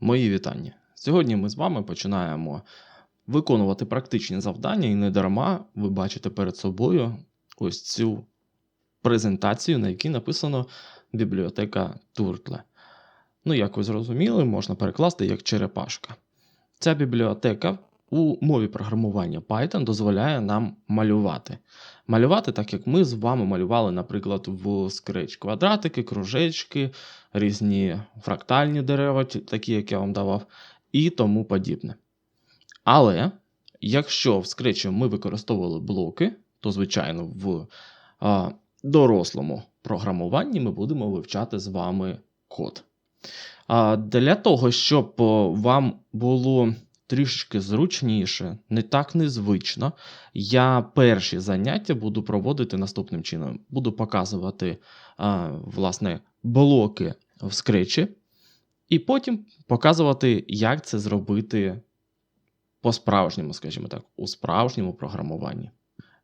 Мої вітання. Сьогодні ми з вами починаємо виконувати практичні завдання, і не дарма ви бачите перед собою ось цю презентацію, на якій написано бібліотека Туртле. Ну, як ви зрозуміли, можна перекласти як черепашка. Ця бібліотека у мові програмування Python дозволяє нам малювати. Малювати, так як ми з вами малювали, наприклад, в Scratch квадратики, кружечки, різні фрактальні дерева, такі, як я вам давав, і тому подібне. Але якщо в Scratch ми використовували блоки, то, звичайно, в а, дорослому програмуванні ми будемо вивчати з вами код. А, для того, щоб вам було трішки зручніше, не так незвично, я перші заняття буду проводити наступним чином. Буду показувати а, власне, блоки в скретчі, і потім показувати, як це зробити по-справжньому, скажімо так, у справжньому програмуванні.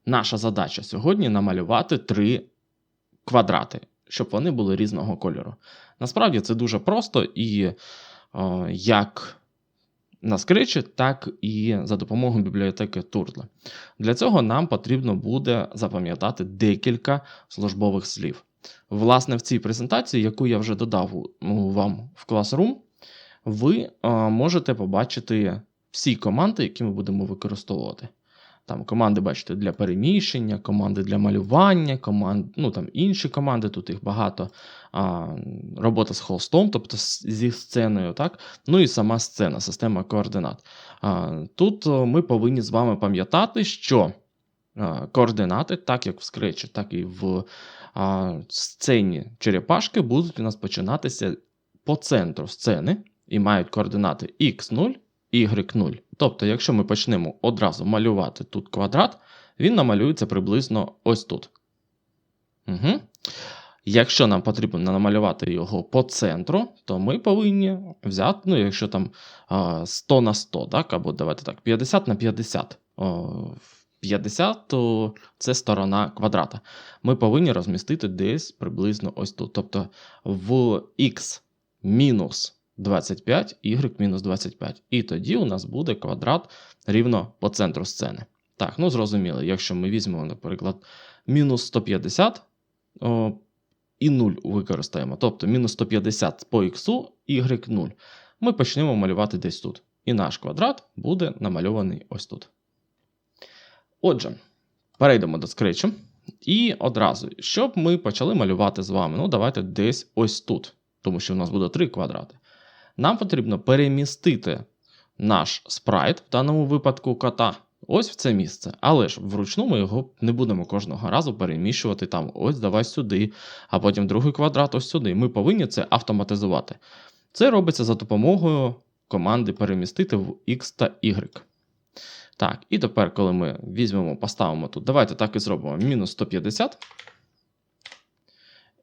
Наша задача сьогодні намалювати три квадрати, щоб вони були різного кольору. Насправді це дуже просто і е, як на скричі, так і за допомогою бібліотеки Turtle. Для цього нам потрібно буде запам'ятати декілька службових слів. Власне, в цій презентації, яку я вже додав ну, вам в Classroom, ви можете побачити всі команди, які ми будемо використовувати. Там команди, бачите, для переміщення, команди для малювання, команд, ну там інші команди, тут їх багато. А, робота з холстом, тобто зі сценою, так? Ну і сама сцена, система координат. А, тут ми повинні з вами пам'ятати, що координати, так як в скретчі, так і в а, сцені черепашки, будуть у нас починатися по центру сцени і мають координати x0, y0. Тобто, якщо ми почнемо одразу малювати тут квадрат, він намалюється приблизно ось тут. Угу. Якщо нам потрібно намалювати його по центру, то ми повинні взяти, ну, якщо там 100 на 100, так, або давайте так, 50 на 50. 50 то це сторона квадрата. Ми повинні розмістити десь приблизно ось тут. Тобто в x мінус 25, y мінус 25. І тоді у нас буде квадрат рівно по центру сцени. Так, ну зрозуміло, якщо ми візьмемо, наприклад, мінус 150 о, і 0 використаємо. Тобто мінус 150 по х, y 0. Ми почнемо малювати десь тут. І наш квадрат буде намальований ось тут. Отже, перейдемо до скретчу. І одразу, щоб ми почали малювати з вами, ну давайте десь ось тут, тому що у нас буде три квадрати. Нам потрібно перемістити наш спрайт, в даному випадку кота, ось в це місце. Але ж вручну ми його не будемо кожного разу переміщувати там, ось давай сюди, а потім другий квадрат ось сюди. Ми повинні це автоматизувати. Це робиться за допомогою команди перемістити в X та Y. Так, і тепер, коли ми візьмемо, поставимо тут, давайте так і зробимо: мінус 150.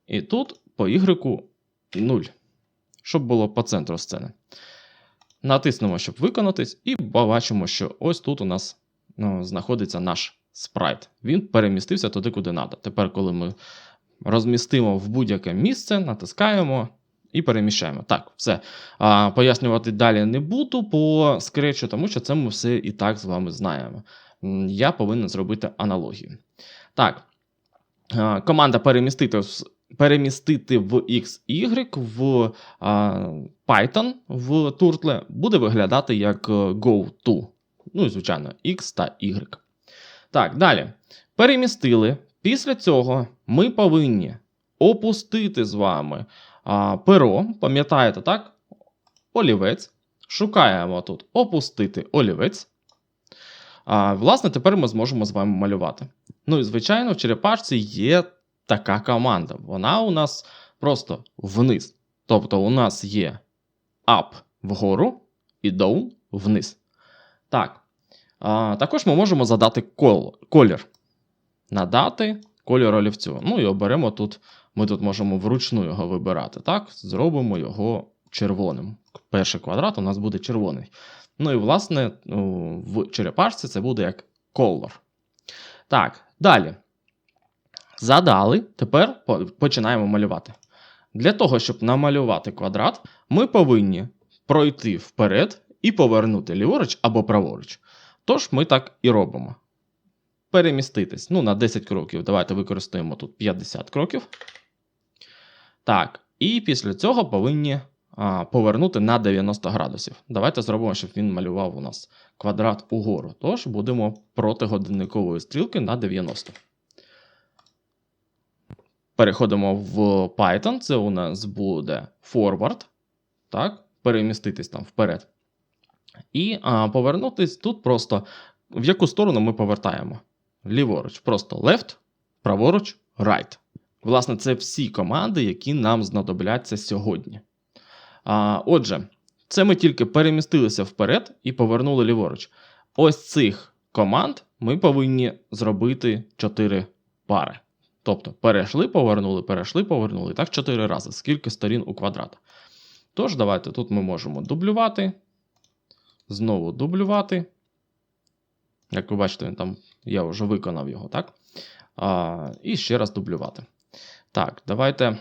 І тут по Y 0, щоб було по центру сцени. Натиснемо, щоб виконатись, і побачимо, що ось тут у нас ну, знаходиться наш спрайт. Він перемістився туди, куди треба. Тепер, коли ми розмістимо в будь-яке місце, натискаємо і переміщаємо. Так, все. А, пояснювати далі не буду по скретчу, тому що це ми все і так з вами знаємо. Я повинен зробити аналогію. Так, а, команда перемістити, перемістити в XY в а, Python в Turtle буде виглядати як е, go-to. Ну і, звичайно, X та Y. Так, далі. Перемістили. Після цього ми повинні опустити з вами а, перо. Пам'ятаєте, так? Олівець. Шукаємо тут опустити олівець. А, власне, тепер ми зможемо з вами малювати. Ну і звичайно, в черепашці є така команда. Вона у нас просто вниз. Тобто, у нас є up вгору і down вниз. Так. А, також ми можемо задати кол, колір. Надати колір олівцю. Ну і оберемо тут. Ми тут можемо вручну його вибирати. Так, зробимо його червоним. Перший квадрат у нас буде червоний. Ну і, власне, в черепашці це буде як color. Так, далі. Задали. Тепер починаємо малювати. Для того, щоб намалювати квадрат, ми повинні пройти вперед і повернути ліворуч або праворуч. Тож ми так і робимо. Переміститись. Ну, на 10 кроків. Давайте використаємо тут 50 кроків. Так, і після цього повинні а, повернути на 90 градусів. Давайте зробимо, щоб він малював у нас квадрат угору. Тож будемо проти годинникової стрілки на 90. Переходимо в Python. Це у нас буде forward. Так, переміститись там вперед. І а, повернутись тут просто в яку сторону ми повертаємо. Ліворуч, просто left, праворуч, right. Власне, це всі команди, які нам знадобляться сьогодні. А, Отже, це ми тільки перемістилися вперед і повернули ліворуч. Ось цих команд ми повинні зробити 4 пари. Тобто перейшли, повернули, перейшли, повернули. Так, 4 рази. Скільки сторін у квадрата. Тож, давайте тут ми можемо дублювати. Знову дублювати. Як ви бачите, там я вже виконав його, так? А, І ще раз дублювати. Так, давайте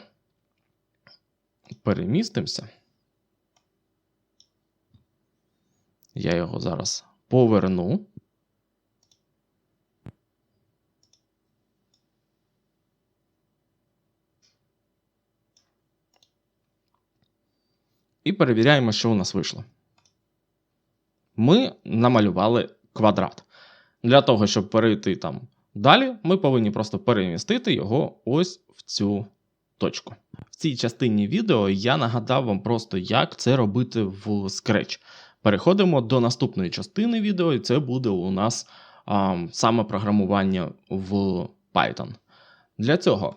перемістимося. Я його зараз поверну. І перевіряємо, що у нас вийшло. Ми намалювали квадрат. Для того, щоб перейти там далі, ми повинні просто перемістити його ось в цю точку. В цій частині відео я нагадав вам просто, як це робити в Scratch. Переходимо до наступної частини відео, і це буде у нас а, саме програмування в Python. Для цього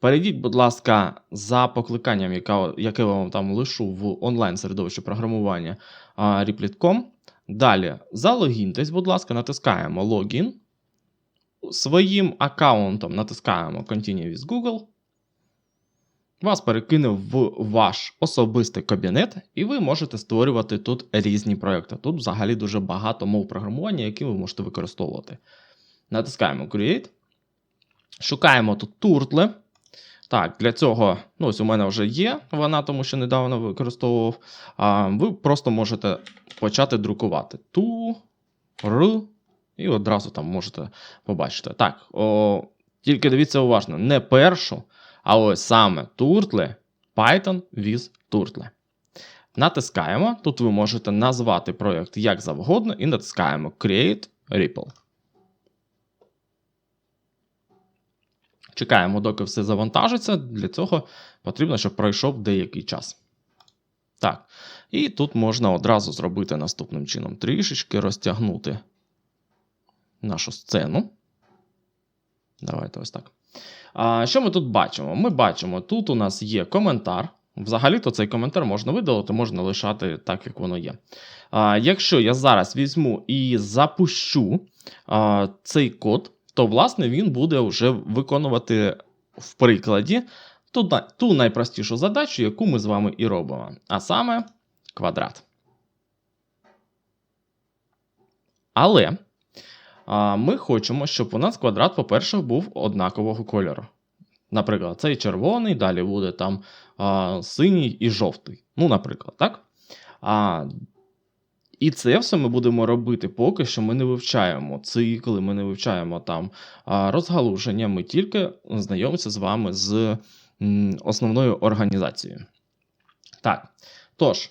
перейдіть, будь ласка, за покликанням, яке, яке вам там лишу в онлайн-середовищі програмування Replit.com. Далі залогіньтесь, будь ласка, натискаємо логін. Своїм аккаунтом натискаємо Continue with Google. Вас перекине в ваш особистий кабінет, і ви можете створювати тут різні проекти. Тут взагалі дуже багато мов програмування, які ви можете використовувати. Натискаємо Create. Шукаємо тут туртли. Так, для цього, ну ось у мене вже є вона, тому що недавно використовував. А ви просто можете почати друкувати. Ту, Р, і одразу там можете побачити. Так, о, тільки дивіться уважно, не першу, а ось саме туртле, Python with Turtle. Натискаємо. Тут ви можете назвати проєкт як завгодно, і натискаємо Create Ripple. Чекаємо, доки все завантажиться. Для цього потрібно, щоб пройшов деякий час. Так. І тут можна одразу зробити наступним чином: трішечки розтягнути нашу сцену. Давайте ось так. А, Що ми тут бачимо? Ми бачимо, тут у нас є коментар. Взагалі-то цей коментар можна видалити, можна лишати так, як воно є. А, Якщо я зараз візьму і запущу а, цей код, то, власне, він буде вже виконувати в прикладі ту, ту найпростішу задачу, яку ми з вами і робимо. А саме квадрат. Але ми хочемо, щоб у нас квадрат, по-перше, був однакового кольору. Наприклад, цей червоний, далі буде там а, синій і жовтий. Ну, наприклад, так? А, І це все ми будемо робити, поки що ми не вивчаємо цикли, ми не вивчаємо там розгалуження, ми тільки знайомимося з вами з основною організацією. Так, тож,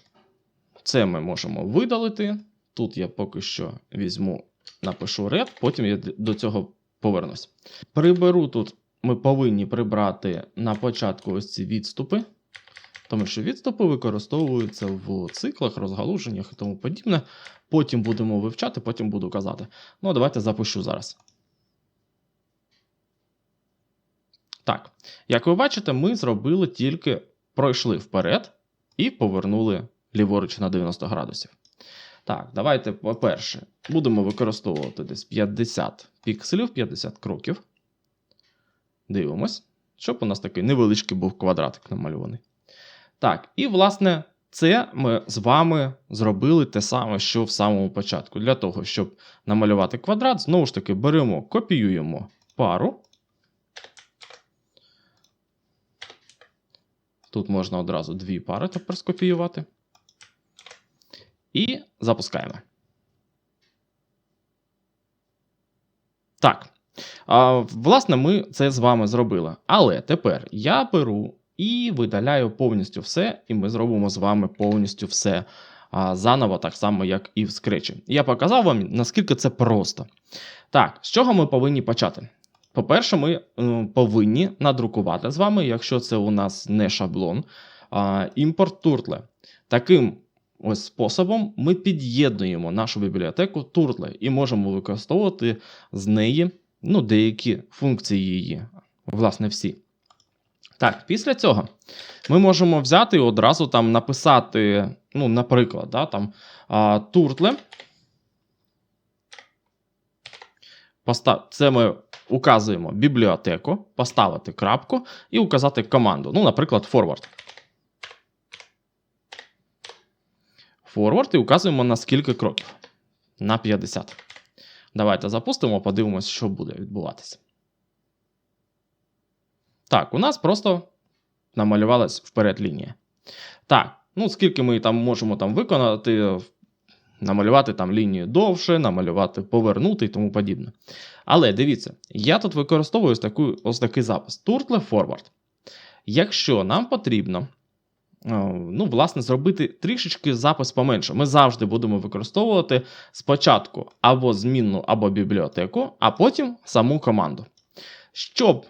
це ми можемо видалити. Тут я поки що візьму, напишу red, потім я до цього повернусь. Приберу тут, ми повинні прибрати на початку ось ці відступи, тому що відступи використовуються в циклах, розгалуженнях і тому подібне. Потім будемо вивчати, потім буду казати. Ну, давайте запущу зараз. Так, як ви бачите, ми зробили тільки пройшли вперед і повернули ліворуч на 90 градусів. Так, давайте, по-перше, будемо використовувати десь 50 пікселів, 50 кроків. Дивимось, щоб у нас такий невеличкий був квадратик намальований. Так, і, власне, це ми з вами зробили те саме, що в самому початку. Для того, щоб намалювати квадрат, знову ж таки, беремо, копіюємо пару. Тут можна одразу дві пари тепер скопіювати. І запускаємо. Так. Власне, ми це з вами зробили. Але тепер я беру і видаляю повністю все, і ми зробимо з вами повністю все а, заново, так само, як і в Scratch. Я показав вам, наскільки це просто. Так, з чого ми повинні почати? По-перше, ми е, повинні надрукувати з вами, якщо це у нас не шаблон, е, імпорт туртле. Таким ось способом ми під'єднуємо нашу бібліотеку туртле і можемо використовувати з неї ну, деякі функції її, власне, всі. Так, після цього ми можемо взяти і одразу там написати, ну, наприклад, да, там, туртле. Це ми указуємо бібліотеку, поставити крапку і указати команду. Ну, наприклад, forward. Forward і указуємо на скільки кроків. На 50. Давайте запустимо, подивимось, що буде відбуватися. Так, у нас просто намалювалась вперед лінія. Так, ну скільки ми там можемо там виконати, намалювати там лінію довше, намалювати, повернути і тому подібне. Але дивіться, я тут використовую ось, таку, ось такий запис: Turtle Forward. Якщо нам потрібно ну, власне, зробити трішечки запис поменше. Ми завжди будемо використовувати спочатку або змінну, або бібліотеку, а потім саму команду. Щоб е,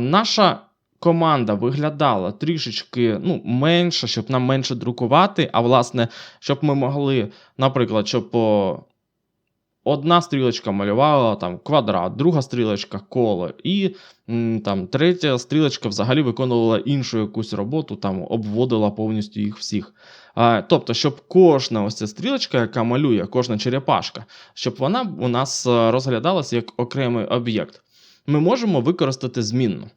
наша команда виглядала трішечки ну, менше, щоб нам менше друкувати, а власне, щоб ми могли, наприклад, щоб Одна стрілочка малювала там квадрат, друга стрілочка коло, і там третя стрілочка взагалі виконувала іншу якусь роботу, там обводила повністю їх всіх. Тобто, щоб кожна ось ця стрілочка, яка малює, кожна черепашка, щоб вона у нас е, розглядалася як окремий об'єкт. Ми можемо використати змінну.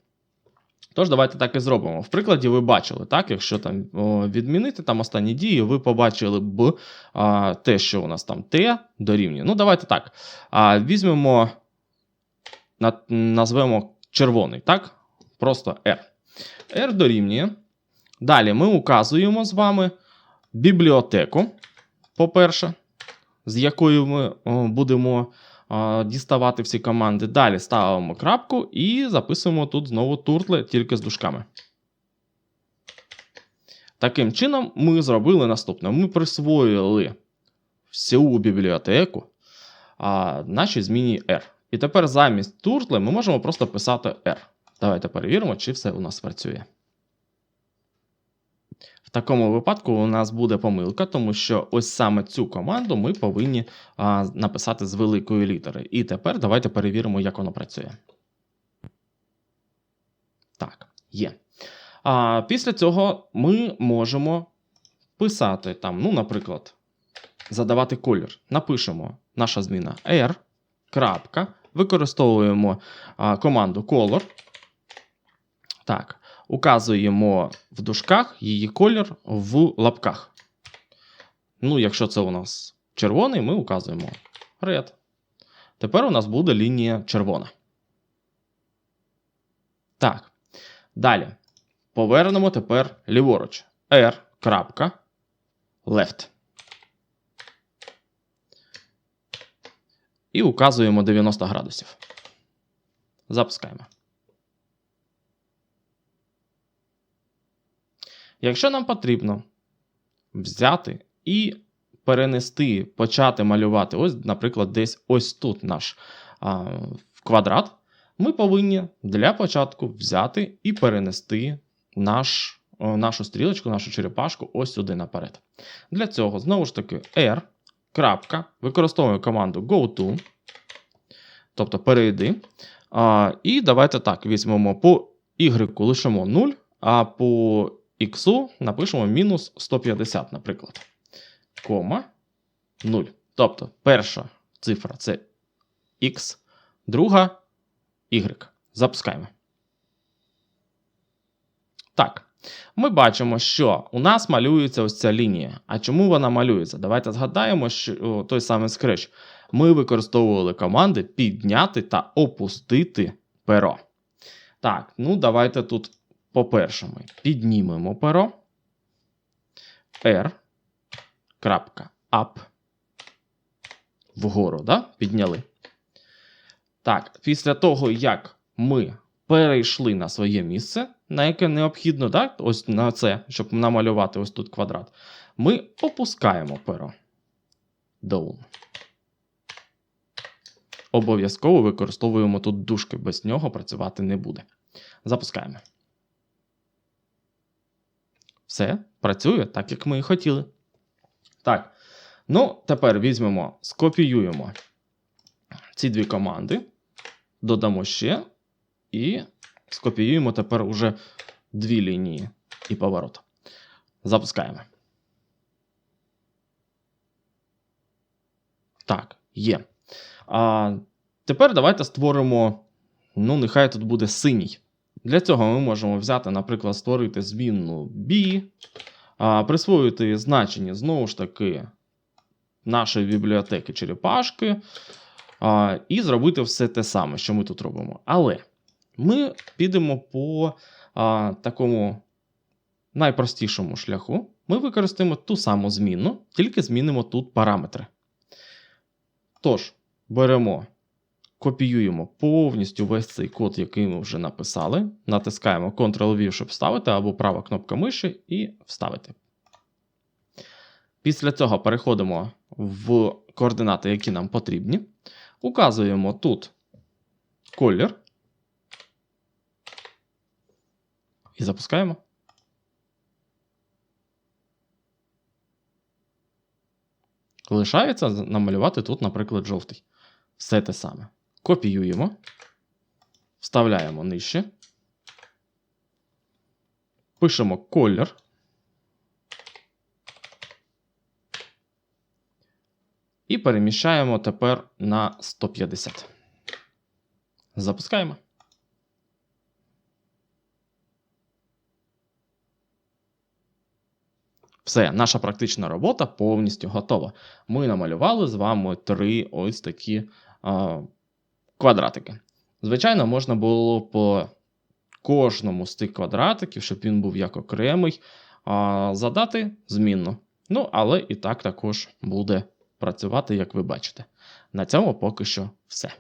Тож, давайте так і зробимо. В прикладі ви бачили, так, якщо там відмінити там останні дії, ви побачили б а, те, що у нас там Т дорівнює. Ну, давайте так. А, Візьмемо, на, назвемо червоний, так? Просто R. R дорівнює. Далі ми указуємо з вами бібліотеку, по-перше, з якою ми будемо діставати всі команди. Далі ставимо крапку і записуємо тут знову туртле тільки з дужками. Таким чином, ми зробили наступне: ми присвоїли всю бібліотеку а, нашій зміні R. І тепер замість туртле ми можемо просто писати R. Давайте перевіримо, чи все у нас працює такому випадку у нас буде помилка, тому що ось саме цю команду ми повинні а, написати з великої літери. І тепер давайте перевіримо, як воно працює. Так, є. А, Після цього ми можемо писати там, ну, наприклад, задавати колір. Напишемо наша зміна R. Використовуємо а, команду color. Так указуємо в дужках її колір в лапках. Ну, якщо це у нас червоний, ми указуємо red. Тепер у нас буде лінія червона. Так. Далі. Повернемо тепер ліворуч. R. left. І указуємо 90 градусів. Запускаємо. Якщо нам потрібно взяти і перенести, почати малювати, ось, наприклад, десь ось тут наш а, квадрат, ми повинні для початку взяти і перенести наш, о, нашу стрілочку, нашу черепашку ось сюди наперед. Для цього, знову ж таки, R. крапка, Використовуємо команду GoTo, тобто перейди. А, І давайте так, візьмемо по Y лишимо 0, а по х напишемо мінус 150, наприклад. Кома 0. Тобто перша цифра це х, друга y. Запускаємо. Так. Ми бачимо, що у нас малюється ось ця лінія. А чому вона малюється? Давайте згадаємо, що той самий Scratch. Ми використовували команди підняти та опустити перо. Так, ну давайте тут по-перше, ми піднімемо перо R. Крапка up. Вгору, да? Підняли. Так, після того, як ми перейшли на своє місце, на яке необхідно, да? ось на це, щоб намалювати ось тут квадрат, ми опускаємо перо. Down. Обов'язково використовуємо тут дужки, без нього працювати не буде. Запускаємо. Все, працює так, як ми і хотіли. Так. Ну, тепер візьмемо, скопіюємо ці дві команди, додамо ще і скопіюємо тепер уже дві лінії і поворот. Запускаємо. Так, є. А, Тепер давайте створимо. Ну, нехай тут буде синій. Для цього ми можемо взяти, наприклад, створити змінну B, присвоїти значення знову ж таки нашої бібліотеки черепашки, і зробити все те саме, що ми тут робимо. Але ми підемо по такому найпростішому шляху. Ми використаємо ту саму зміну, тільки змінимо тут параметри. Тож, беремо, копіюємо повністю весь цей код, який ми вже написали. Натискаємо Ctrl-V, щоб вставити, або права кнопка миші і вставити. Після цього переходимо в координати, які нам потрібні. Указуємо тут колір. І запускаємо. Лишається намалювати тут, наприклад, жовтий. Все те саме. Копіюємо, вставляємо нижче. Пишемо колір. І переміщаємо тепер на 150. Запускаємо. Все, наша практична робота повністю готова. Ми намалювали з вами три ось такі квадратики. Звичайно, можна було по кожному з тих квадратиків, щоб він був як окремий, задати змінну. Ну, але і так також буде працювати, як ви бачите. На цьому поки що все.